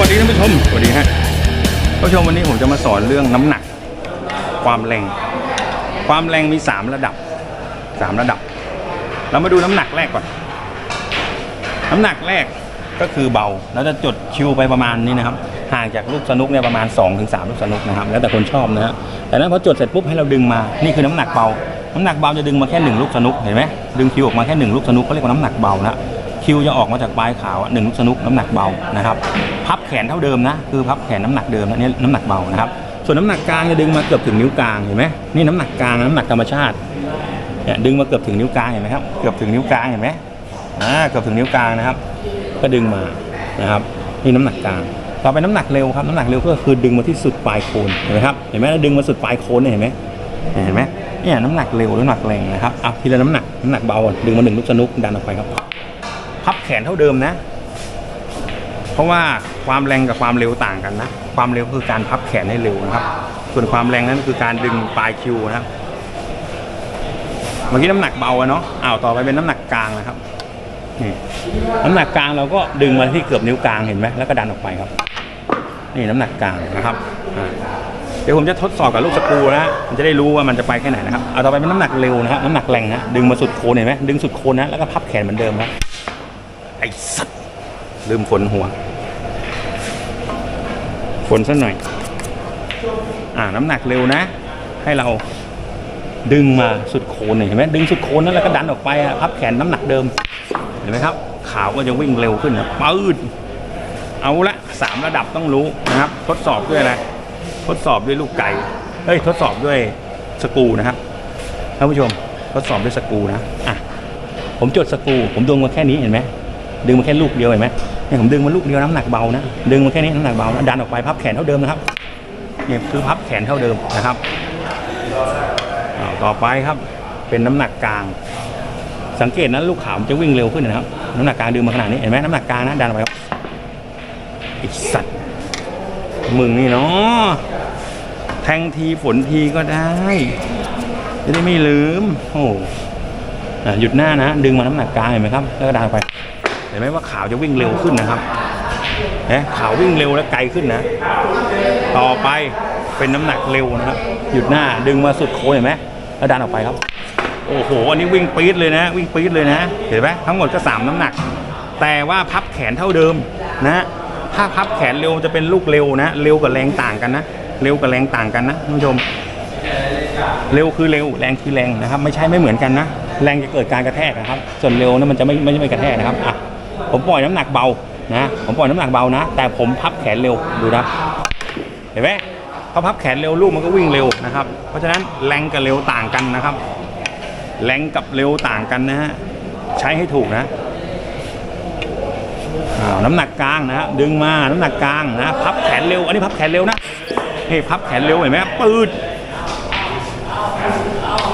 วัสดีท่านผู้ชม สวัสดีฮะท่านผู้ชมวันนี้ผมจะมาสอนเรื่องน้ำหนัก ความแรง ความแรงมี 3 ระดับ 3 ระดับ เรามาดูน้ำหนักแรกก่อน น้ำหนักแรกก็คือเบา เราจะจดคิวไปประมาณนี้นะครับ ห่างจากลูกสนุกเนี่ยประมาณ 2-3 ลูกสนุกนะครับ แล้วแต่คนชอบนะฮะ แต่นั้นพอจดเสร็จปุ๊บให้เราดึงมา นี่คือน้ำหนักเบา น้ำหนักเบาจะดึงมาแค่หนึ่งลูกสนุก เห็นไหมดึงคิวออกมาแค่หนึ่งลูกสนุกเขาเรียกว่าน้ำหนักเบานะ คิวจะออกมาจากปลายขาวหนึ่งลูกสนุกน้ำหนักเบานะครับพับแขนเท่าเดิมนะคือพับแขนน้ำหนักเดิมนะนี่น้ำหนักเบานะครับ ส่วนน้ำหนักกลางจะดึงมาเกือบถึงนิ้วกลางเห็นไหมนี่น้ำหนักกลางน้ำหนักธรรมชาติเนี่ยดึงมาเกือบถึงนิ้วกลางเห็นไหมครับเกือบถึงนิ้วกลางเห็นไหมอ่าเกือบถึงนิ้วกลางนะครับ ก็ดึงมานะครับนี่น้ำหนักกลางต่อไปน้ำหนักเร็วครับน้ำหนักเร็วก็คือดึงมาที่สุดปลายโคนเห็นไหมครับเห็นไหมดึงมาสุดปลายโคนเนี่ยเห็นไหมเห็นไหมเนี่ยน้ำหนักเร็วหรือน้ำหนักแรงนะครับเอาทีละน้ำหนักน้ำหนักเบานดึงมาหนึ่งลูกสนุกดันออกไปครับ พับแขนเท่าเดิมนะ เพราะว่าความแรงกับความเร็วต่างกันนะ ความเร็วคือการพับแขนให้เร็วนะครับ ส่วนความแรงนั้นคือการดึงปลายคิวนะครับ เมื่อกี้น้ำหนักเบาอะเนาะอ้าวต่อไปเป็นน้ำหนักกลางนะครับนี่น้ำหนักกลางเราก็ดึงมาที่เกือบนิ้วกลางเห็นไหมแล้วก็ดันออกไปครับ นี่น้ำหนักกลางนะครับเดี๋ยวผมจะทดสอบกับลูกสกรูนะมันจะได้รู้ว่ามันจะไปแค่ไหนนะครับ เอาต่อไปเป็นน้ำหนักเร็วนะครับน้ำหนักแรงนะดึงมาสุดโคนเห็นไหมดึงสุดโคนนะแล้วก็พับแขนเหมือนเดิมครับ ไอ้สัตว์ลืมขนหัวขนซะหน่อย อ่าน้ำหนักเร็วนะ ให้เราดึงมาสุดโคนเนี่ยเห็นไหมดึงสุดโคนนั้นแล้วก็ดันออกไปอะพับแขนน้ำหนักเดิม เห็นไหมครับขาวก็จะวิ่งเร็วขึ้นนะปืดเอาละสามระดับต้องรู้นะครับ ทดสอบด้วยอะไรทดสอบด้วยลูกไก่เฮ้ยทดสอบด้วยสกูนะครับท่านผู้ชมทดสอบด้วยสกูนะอะผมจดสกู ผมดึงมาแค่นี้เห็นไหม ดึงมาแค่ลูกเดียวเห็นไหมเนี่ยผมดึงมาลูกเดียวน้ำหนักเบานะดึงมาแค่นี้น้ำหนักเบานะดันออกไปพับแขนเท่าเดิมนะครับเนี่ยคือพับแขนเท่าเดิมนะครับต่อไปครับเป็นน้ำหนักกลาง สังเกตนะลูกขาวมันจะวิ่งเร็วขึ้นนะครับน้ำหนักกลางดึงมาขนาดนี้เห็นไหมน้ำหนักกลางนะดันออกไปครับไอสัตว์มึงนี่เนาะแทงทีฝนทีก็ได้จะได้ไม่ลืมโอ้หยุดหน้านะ ดึงมาน้ำหนักกลางเห็นไหมครับ แล้วก็ดันออกไป เห็นไหมว่าขาวจะวิ่งเร็วขึ้นนะครับเห็นขาววิ่งเร็วและไกลขึ้นนะ ต่อไปเป็นน้ำหนักเร็วนะครับ หยุดหน้าดึงมาสุดโค้งเห็นไหมแล้วดันออกไปครับ โอ้โห อันนี้วิ่งปี๊ดเลยนะ วิ่งปี๊ดเลยนะ เห็นไหมทั้งหมดก็สามน้ำหนัก แต่ว่าพับแขนเท่าเดิมนะถ้าพับแขนเร็วจะเป็นลูกเร็วนะ เร็วกับแรงต่างกันนะ เร็วกับแรงต่างกันนะท่านผู้ชม เร็วคือเร็ว แรงคือแรงนะครับ ไม่ใช่ไม่เหมือนกันนะ แรงจะเกิดการกระแทกนะครับ ส่วนเร็วนั้นมันจะไม่ไม่ไม่กระแทกนะครับอะ ผมปล่อยน้ำหนักเบานะผมปล่อยน้ำหนักเบานะ แต่ผมพับแขนเร็วดูนะเห็นไหมพอพับแขนเร็วลูกมันก็วิ่งเร็วนะครับ เพราะฉะนั้นแรงกับเร็วต่างกันนะครับ แรงกับเร็วต่างกันนะฮะใช้ให้ถูกนะอ้าวน้ำหนักกลางนะฮะดึงมาน้ำหนักกลางนะพับแขนเร็ว อันนี้พับแขนเร็วนะนี่พับแขนเร็วเห็นไหมปืด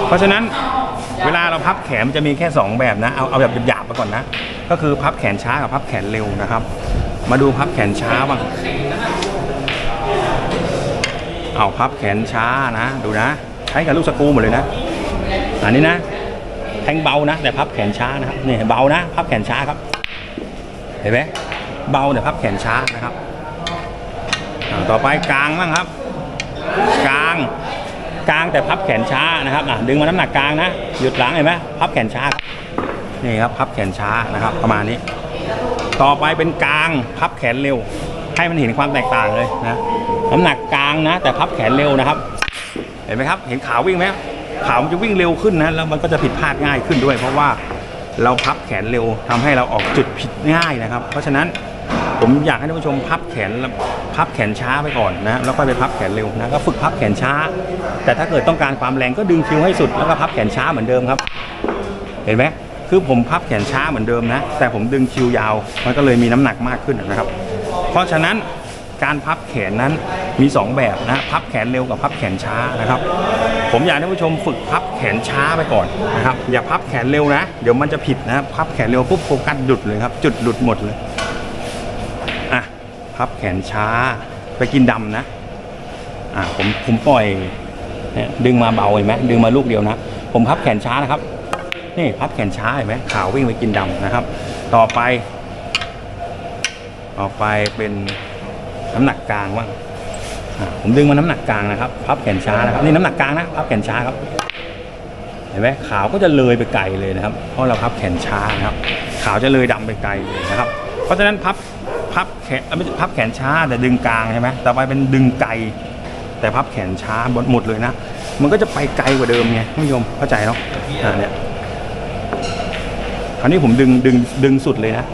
เพราะฉะนั้นเวลาเราพับแขนมันจะมีแค่ 2 แบบนะ เอาเอาแบบหยาบๆมาก่อนนะ ก็คือพับแขนช้ากับพับแขนเร็วนะครับ มาดูพับแขนช้าบ้างเอาพับแขนช้านะ ดูนะ ใช้กับลูกสกรูหมดเลยนะ อันนี้นะแทงเบานะ แต่พับแขนช้านะครับนี่เบานะ พับแขนช้าครับ เห็นไหมเบาแต่พับแขนช้านะครับต่อไปกลางบ้างครับ กลางกลางแต่พับแขนช้านะครับอะดึงมาน้ำหนักกลางนะหยุดหลังเห็นไหมพับแขนช้า นี่ครับพับแขนช้านะครับ ประมาณนี้ ต่อไปเป็นกลางพับแขนเร็ว ให้มันเห็นความแตกต่างเลยนะน้ำหนักกลางนะ แต่พับแขนเร็วนะครับ เห็นไหมครับ เห็นขาววิ่งไหมขาวมันจะวิ่งเร็วขึ้นนะแล้วมันก็จะผิดพลาดง่ายขึ้นด้วย เพราะว่าเราพับแขนเร็วทำให้เราออกจุดผิดง่ายนะครับ เพราะฉะนั้นผมอยากให้ท่านผู้ชมพับแขนพับแขนช้าไปก่อนนะแล้วค่อยไปพับแขนเร็วนะก็ฝึกพับแขนช้า แต่ถ้าเกิดต้องการความแรงก็ดึงคิวให้สุดแล้วก็พับแขนช้าเหมือนเดิมครับ เห็นไหม คือผมพับแขนช้าเหมือนเดิมนะ แต่ผมดึงคิวยาว มันก็เลยมีน้ำหนักมากขึ้นนะครับ เพราะฉะนั้นการพับแขนนั้นมี 2 แบบนะพับแขนเร็วกับพับแขนช้านะครับ ผมอยากให้ผู้ชมฝึกพับแขนช้าไปก่อนนะครับอย่าพับแขนเร็วนะ เดี๋ยวมันจะผิดนะพับแขนเร็วปุ๊บโฟกัสหลุดเลยครับ จุดหลุดหมดเลยอะพับแขนช้าไปกินดำนะอะผมผมปล่อยเนี่ยดึงมาเบาเห็นไหมดึงมาลูกเดียวนะ ผมพับแขนช้านะครับ นี่พับแขนช้าเห็นไหมขาววิ่งไปกินดำนะครับ ต่อไป ต่อไปเป็นน้ำหนักกลางบ้างอ่าผมดึงมาน้ำหนักกลางนะครับ พับแขนช้านะครับนี่น้ำหนักกลางนะพับแขนช้าครับเห็นไหมขาวก็จะเลยไปไกลเลยนะครับ เพราะเราพับแขนช้านะครับ ขาวจะเลยดำไปไกลเลยนะครับ เพราะฉะนั้นพับพับแขนไม่พับแขนช้าแต่ดึงกลางใช่ไหมต่อไปเป็นดึงไกลแต่พับแขนช้าหมดเลยนะ มันก็จะไปไกลกว่าเดิมไงท่านผู้ชมเข้าใจเนาะอ่าเนี่ยาวนี้ผมดึงดึงดึงสุดเลยนะ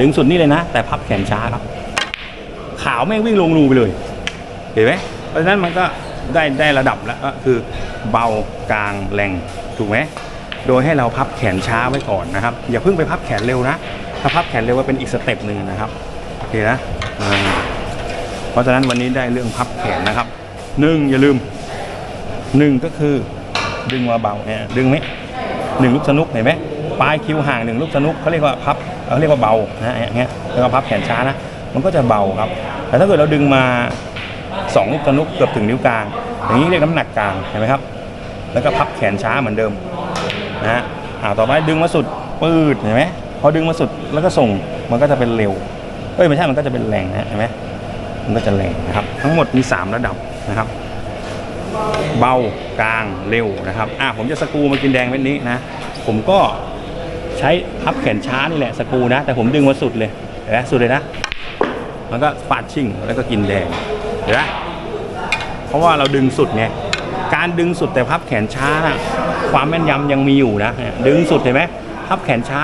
ดึงสุดนี่เลยนะ แต่พับแขนช้าครับ ขาวแม่งวิ่งลงรูไปเลย เห็นไหมเพราะฉะนั้นมันก็ได้ได้ระดับแล้วก็คือเบากลางแรงถูกไหมโดยให้เราพับแขนช้าไว้ก่อนนะครับ อย่าเพิ่งไปพับแขนเร็วนะ ถ้าพับแขนเร็วก็เป็นอีกสเต็ปหนึ่งนะครับโอเคนะเพราะฉะนั้นวันนี้ได้เรื่องพับแขนนะครับหนึ่งอย่าลืมหนึ่งก็คือดึงมาเบาเนี่ยดึงไหมหนึ่งลูกสนุกเห็นไหม ปลายคิ้วห่างหนึ่งลูกสนุกเขาเรียกว่าพับเขาเรียกว่าเบานะอย่างเงี้ยแล้วก็พับแขนช้านะมันก็จะเบาครับ แต่ถ้าเกิดเราดึงมาสองลูกตะนุกเกือบถึงนิ้วกลาง อย่างนี้เรียกน้ำหนักกลางเห็นไหมครับ แล้วก็พับแขนช้าเหมือนเดิมนะฮะอ่าต่อไปดึงมาสุดปืดเห็นไหมพอดึงมาสุดแล้วก็ส่งมันก็จะเป็นเร็วเอ้ยไม่ใช่มันก็จะเป็นแรงนะเห็นไหมมันก็จะแรงนะครับ ทั้งหมดมี 3 ระดับนะครับ เบากลางเร็วนะครับอะผมจะสกูมากินแดงเม็ดนี้นะ ผมก็ ใช้พับแขนช้านี่แหละสกูนะ แต่ผมดึงมาสุดเลยเห็นไหมสุดเลยนะ มันก็ฟาดชิ่งแล้วก็กินแดงเห็นไหมเพราะว่าเราดึงสุดไงการดึงสุดแต่พับแขนช้านะความแม่นยำยังมีอยู่นะ ดึงสุดเห็นไหมพับแขนช้า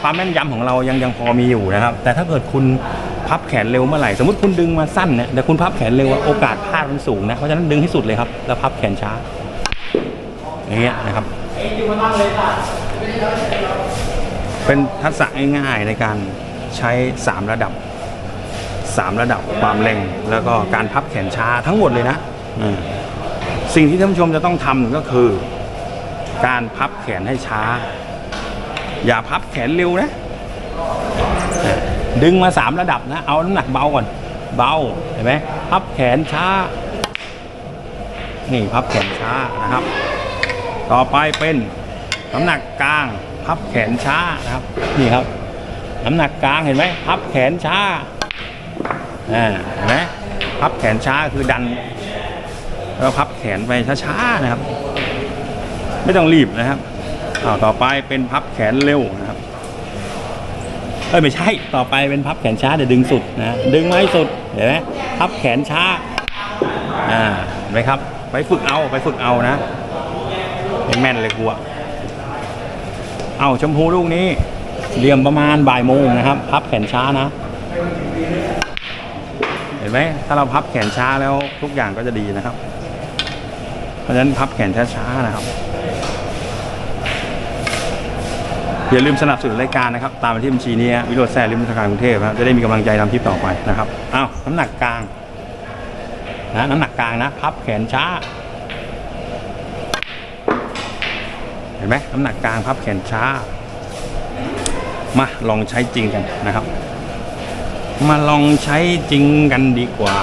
ความแม่นยำของเรายังยังพอมีอยู่นะครับ แต่ถ้าเกิดคุณพับแขนเร็วเมื่อไหร่ สมมติคุณดึงมาสั้นเนี่ยแต่คุณพับแขนเร็วโอกาสพลาดมันสูงนะ เพราะฉะนั้นดึงให้สุดเลยครับ แล้วพับแขนช้า อย่างเงี้ยนะครับ เป็นทักษะง่ายๆในการใช้ 3 ระดับ 3 ระดับความแรงแล้วก็การพับแขนช้าทั้งหมดเลยนะสิ่งที่ท่านผู้ชมจะต้องทำก็คือ การพับแขนให้ช้า อย่าพับแขนเร็วนะ ดึงมา 3 ระดับนะ เอาน้ำหนักเบาก่อน เบาเห็นไหมพับแขนช้า นี่พับแขนช้านะครับ ต่อไปเป็นน้ำหนักกลาง พับแขนช้านะครับนี่ครับ น้ำหนักกลางเห็นไหมพับแขนช้าอ่าเห็นไหมพับแขนช้าคือดันแล้วพับแขนไปช้าๆนะครับ ไม่ต้องรีบนะครับอ้าวต่อไปเป็นพับแขนเร็วนะครับเอ้ยไม่ใช่ต่อไปเป็นพับแขนช้าเดี๋ยวดึงสุดนะดึงไมาให้สุดเห็นไหมพับแขนช้าอ่าเห็นไหมครับ ไปฝึกเอาไปฝึกเอานะไม่แม่นเลยกูอะ เอาชมพูลูกนี้เหลี่ยมประมาณบ่ายโมงนะครับ พับแขนช้านะ เห็นไหมถ้าเราพับแขนช้าแล้วทุกอย่างก็จะดีนะครับ เพราะฉะนั้นพับแขนช้าๆนะครับอย่าลืมสนับสนุนรายการนะครับ ตามไปที่บัญชีนี้วิโรจน์แซ่ลิมธนาคารกรุงเทพนะครับจะได้มีกำลังใจทำคลิปต่อไปนะครับอ้าวน้ำหนักกลางนะน้ำหนักกลางนะ พับแขนช้า เห็นไหมน้ำหนักกลางพับแขนช้า มาลองใช้จริงกันนะครับ มาลองใช้จริงกันดีกว่า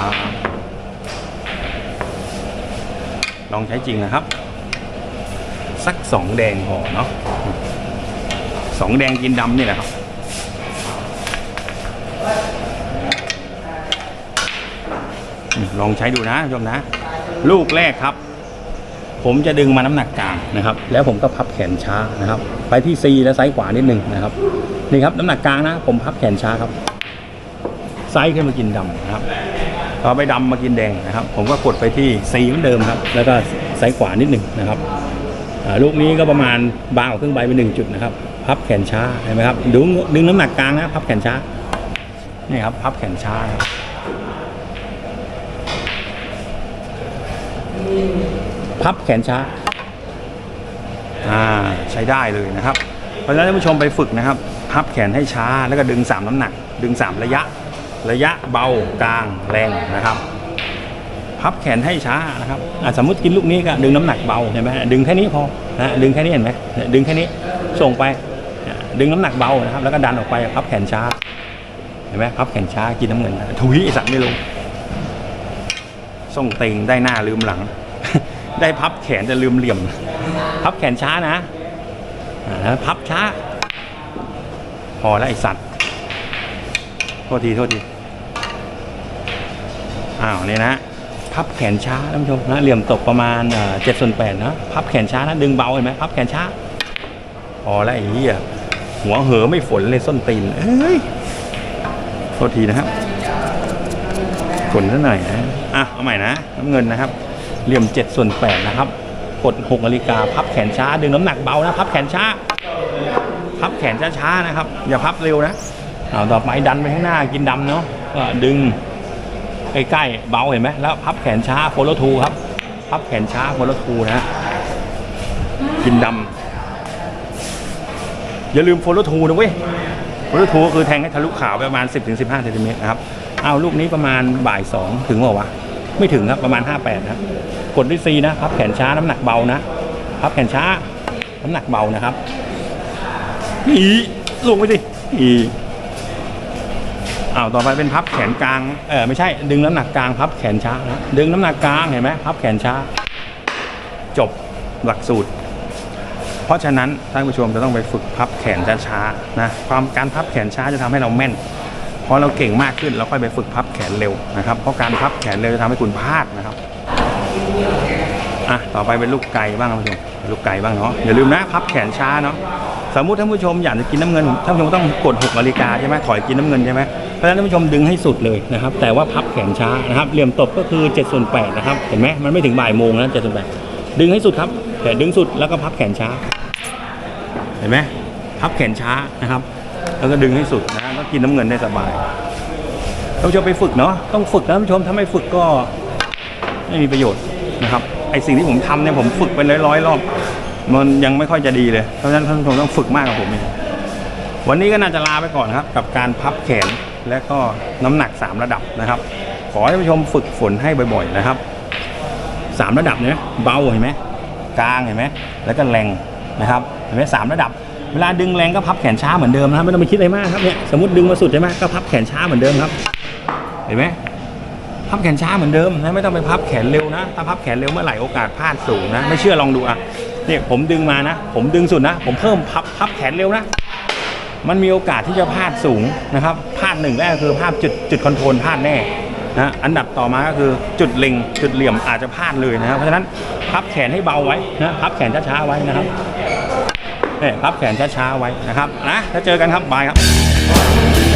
ลองใช้จริงนะครับ สักสองแดงพอเนาะสองแดงกินดำนี่แหละครับลองใช้ดูนะชมนะ ลูกแรกครับ ผมจะดึงมาน้ำหนักกลางนะครับ แล้วผมก็พับแขนช้านะครับ ไปที่ C และซ้ายขวานิดนึงนะครับนี่ครับน้ำหนักกลางนะ ผมพับแขนช้าครับซ้ายขึ้นมากินดำนะครับต่อไปดำมากินแดงนะครับ ผมก็กดไปที่ C เหมือนเดิมครับ แล้วก็ซ้ายขวานิดหนึ่งนะครับลูกนี้ก็ประมาณบางกว่าครึ่งใบไปหนึ่งจุดนะครับ พับแขนช้าเห็นไหมครับดึงดึงน้ำหนักกลางนะพับแขนช้านี่ครับ พับแขนช้าครับ พับแขนช้าอ่าใช้ได้เลยนะครับ เพราะฉะนั้นท่านผู้ชมไปฝึกนะครับ พับแขนให้ช้าแล้วก็ดึง 3 น้ำหนัก ดึง 3 ระยะ ระยะเบากลางแรงนะครับ พับแขนให้ช้านะครับอะสมมติกินลูกนี้ก็ดึงน้ำหนักเบาเห็นไหมดึงแค่นี้พอนะดึงแค่นี้เห็นไหมดึงแค่นี้ส่งไปดึงน้ำหนักเบานะครับ แล้วก็ดันออกไปพับแขนช้าเห็นไหมพับแขนช้ากินน้ำเงินถุยอ้สัตว์ไม่ลงส่งเต็งได้หน้าลืมหลัง ได้พับแขนจะลืมเหลี่ยม พับแขนช้านะแล้วพับช้า พอแล้วไอสัตว์ โทษทีโทษที อ้าวเนี่ยนะ พับแขนช้าท่านผู้ชมนะ เหลี่ยมตกประมาณเจ็ดส่วนแปดนะ พับแขนช้านะ ดึงเบาเห็นไหมพับแขนช้า พอแล้วไอ้เหี้ยหัวเหอไม่ฝนเลยส้นตีน เอ้ย โทษทีนะครับฝนซะหน่อยนะ อะ เอาใหม่นะ น้ำเงินนะครับ เหลี่ยมเจ็ดส่วนแปดนะครับ กดหกนาฬิกาพับแขนช้า ดึงน้ำหนักเบานะพับแขนช้า พับแขนช้าๆนะครับ อย่าพับเร็วนะเอาต่อไปดันไปข้างหน้ากินดำเนาะก็ดึงใกล้ๆเบาเห็นไหมแล้วพับแขนช้าโฟลทูครับ พับแขนช้าโฟลทูนะฮะกินดำอย่าลืมโฟลทูนะเว้ยโฟลทูก็คือแทงให้ทะลุขาวประมาณ 10-15เซนติเมตรนะครับ เอาลูกนี้ประมาณบ่ายสองถึงเปล่าวะ ไม่ถึงครับประมาณ 58นะกดด้วยซีนะพับแขนช้าน้ำหนักเบานะพับแขนช้า น้ำหนักเบานะครับอีลงไปสิอีอ้าวต่อไปเป็นพับแขนกลางเออไม่ใช่ ดึงน้ำหนักกลางพับแขนช้านะดึงน้ำหนักกลางเห็นไหมพับแขนช้า จบหลักสูตร เพราะฉะนั้นท่านผู้ชมจะต้องไปฝึกพับแขนช้าๆนะความการพับแขนช้าจะทำให้เราแม่น อเราเก่งมากขึ้นเราค่อยไปฝึกพับแขนเร็วนะครับ เพราะการพับแขนเร็วจะทำให้คุณพลาดนะครับอะต่อไปเป็นลูกไก่บ้างท่านผู้ชมลูกไก่บ้างเนาะอย่าลืมนะพับแขนช้าเนาะสมมุติท่านผู้ชมอยากจะกินน้ำเงินท่านผู้ชมต้องกด6นาฬิกาใช่ไหมถอยกินน้ำเงินใช่ไหมเพราะฉะนั้นท่านผู้ชมดึงให้สุดเลยนะครับ แต่ว่าพับแขนช้านะครับเหลี่ยมตบก็คือ7ส่วน8นะครับเห็นไหมมันไม่ถึงบ่ายโมงนะ7ส่วน8ดึงให้สุดครับแต่ดึงสุดแล้วก็พับแขนช้า เห็นไหมพับแขนช้านะครับ แล้วก็ดึงให้สุดนะฮะก็กินน้ำเงินได้สบายท่านผู้ชมไปฝึกเนาะต้องฝึกนะท่านผู้ชมถ้าไม่ฝึกก็ไม่มีประโยชน์นะครับไอสิ่งที่ผมทำเนี่ยผมฝึกเป็นร้อยๆรอบมันยังไม่ค่อยจะดีเลยเพราะฉะนั้นท่านผู้ชมต้องฝึกมากกว่าผมเองวันนี้ก็น่าจะลาไปก่อนครับ กับการพับแขนและก็น้ำหนัก 3 ระดับนะครับ ขอให้ท่านผู้ชมฝึกฝนให้บ่อยๆนะครับ 3 ระดับเนี่ยเบาเห็นไหมกลางเห็นไหมแล้วก็แรงนะครับเห็นไหมสามระดับ เวลาดึงแรงก็พับแขนช้าเหมือนเดิมนะครับไม่ต้องไปคิดอะไรมากครับเนี่ยสมมติดึงมาสุดใช่ไหมก็พับแขนช้าเหมือนเดิมครับ เห็นไหมพับแขนช้าเหมือนเดิมนะไม่ต้องไปพับแขนเร็วนะถ้าพับแขนเร็วเมื่อไหร่โอกาสพลาดสูงนะไม่เชื่อลองดูอะเนี่ยผมดึงมานะ ผมดึงสุดนะ ผมเพิ่มพับพับแขนเร็วนะ มันมีโอกาสที่จะพลาดสูงนะครับพลาดหนึ่งแรกคือพลาดจุดจุดคอนโทรลพลาดแน่นะอันดับต่อมาก็คือจุดเล็งจุดเหลี่ยมอาจจะพลาดเลยนะครับเพราะฉะนั้นพับแขนให้เบาไว้นะพับแขนช้าๆไว้นะครับ เนี่ยพับแขนช้าๆไว้นะครับนะถ้าเจอกันครับบายครับ